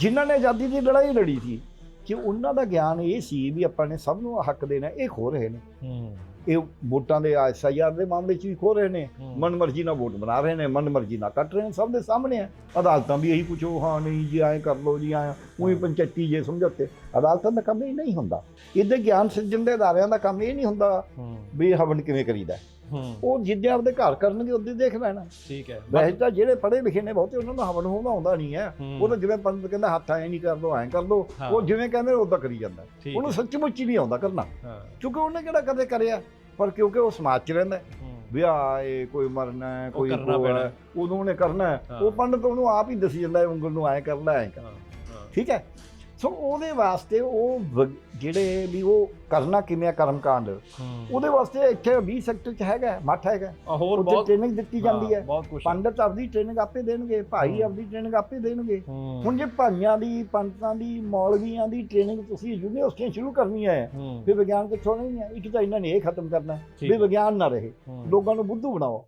ਜਿਨ੍ਹਾਂ ਨੇ ਆਜ਼ਾਦੀ ਦੀ ਲੜਾਈ ਲੜੀ ਸੀ ਕਿ ਉਹਨਾਂ ਦਾ ਗਿਆਨ ਇਹ ਸੀ ਵੀ ਆਪਾਂ ਨੇ ਸਭ ਨੂੰ ਹੱਕ ਦੇਣਾ ਇਹ ਖੋ ਰਹੇ ਨੇ। ਹੂੰ। ਇਹ ਵੋਟਾਂ ਦੇ ਐਸਆਈਆਰ ਦੇ ਮਾਮਲੇ 'ਚ ਵੀ ਖੋ ਰਹੇ ਨੇ। ਹੂੰ। ਮਨਮਰਜ਼ੀ ਨਾਲ ਵੋਟ ਬਣਾ ਰਹੇ ਨੇ ਮਨਮਰਜ਼ੀ ਨਾਲ ਕੱਟ ਰਹੇ ਨੇ ਸਭ ਦੇ ਸਾਹਮਣੇ ਹੈ ਅਦਾਲਤਾਂ ਵੀ ਇਹੀ ਪੁੱਛੋ ਹਾਂ ਨਹੀਂ ਜੀ ਐਂ ਕਰ ਲਓ ਜੀ ਐਂ। ਉਹੀ ਪੰਚਾਇਤੀ ਜੇ ਸਮਝੌਤੇ। ਅਦਾਲਤਾਂ ਦਾ ਕੰਮ ਇਹ ਨਹੀਂ ਹੁੰਦਾ। ਇਹਦੇ ਗਿਆਨ ਸਿਰਜਣ ਦੇ ਅਦਾਰਿਆਂ ਦਾ ਕੰਮ ਇਹ ਨਹੀਂ ਹੁੰਦਾ ਵੀ ਹਵਨ ਕਿਵੇਂ ਕਰੀਦਾ। ਉਹ ਜਿੱਦੇ ਆਪਦੇ ਘਰ ਕਰਨਗੇ ਉਹਦੇ ਦੇਖ ਲੈਣਾ ਠੀਕ ਹੈ। ਵੈਸੇ ਤਾਂ ਜਿਹੜੇ ਪੜ੍ਹੇ ਲਿਖੇ ਨੇ ਬਹੁਤੇ ਉਹਨਾਂ ਨੂੰ ਹਵਨ ਹੋਣਾ ਆਉਂਦਾ ਨਹੀਂ ਹੈ। ਉਹ ਤਾਂ ਜਿਵੇਂ ਪੰਡਤ ਕਹਿੰਦਾ ਹੱਥ ਐਂ ਨਹੀਂ ਕਰ ਲੋ ਐਂ ਕਰ ਲੋ ਹਾਂ। ਉਹ ਜਿਵੇਂ ਕਹਿੰਦੇ ਉਦਾਂ ਕਰੀ ਜਾਂਦਾ। ਉਹਨੂੰ ਸੱਚਮੁੱਚ ਹੀ ਨਹੀਂ ਆਉਂਦਾ ਕਰਨਾ। ਕਿਉਂਕਿ ਉਹਨੇ ਕਿਹੜਾ ਕਦੇ ਕਰਿਆ? ਪਰ ਕਿਉਂਕਿ ਉਹ ਸਮਾਜ 'ਚ ਰਹਿੰਦਾ ਹੈ, ਹੂੰ, ਵੀ ਆ ਇਹ ਕੋਈ ਮਰਨਾ ਹੈ ਕੋਈ ਕਰਨਾ ਉਦੋਂ ਉਹਨੇ ਕਰਨਾ। ਉਹ ਪੰਡਤ ਉਹਨੂੰ ਆਪ ਹੀ ਦੱਸੀ ਜਾਂਦਾ ਉਂਗਲ ਨੂੰ ਐਂ ਕਰ ਲੈ ਐਂ ਠੀਕ ਹੈ? ਸੋ ਉਹਦੇ ਵਾਸਤੇ ਉਹ ਵ- ਜਿਹੜੇ ਵੀ ਉਹ ਕਰਨਾ ਕਿਵੇਂ ਆ ਕਰਮਕਾਂਡ। ਉਹਦੇ ਵਾਸਤੇ ਇੱਥੇ 20 ਸੈਕਟਰ 'ਚ ਹੈਗਾ ਮੱਠ ਹੈਗਾ। ਆ ਹੋਰ ਉੱਥੇ ਬਹੁਤ ਟ੍ਰੇਨਿੰਗ ਦਿੱਤੀ ਜਾਂਦੀ ਹੈ ਹਾਂ, ਬਹੁਤ ਕੁਝ ਪੰਡਤ ਆਪਦੀ ਟ੍ਰੇਨਿੰਗ ਆਪੇ ਦੇਣਗੇ ਭਾਈ ਹੂੰ। ਆਪਦੀ ਟ੍ਰੇਨਿੰਗ ਆਪੇ ਦੇਣਗੇ। ਹੁਣ ਜੇ ਭਾਈਆਂ ਦੀ ਪੰਡਤਾਂ ਦੀ ਮੌਲਵੀਆਂ ਦੀ ਟ੍ਰੇਨਿੰਗ ਤੁਸੀਂ ਯੂਨੀਵਰਸਿਟੀਆਂ ਸ਼ੁਰੂ ਕਰਨੀਆਂ ਹੈ ਫਿਰ ਵਿਗਿਆਨ ਕਿੱਥੋਂ ਨਹੀਂ ਹੈ? ਇੱਕ ਤਾਂ ਇਹਨਾਂ ਨੇ ਇਹ ਖਤਮ ਕਰਨਾ। ਹੈ ਵੀ ਹੈ, ਵਿਗਿਆਨ ਨਾ ਰਹੇ। ਲੋਕਾਂ ਨੂੰ ਬੁੱਧੂ ਬਣਾਓ।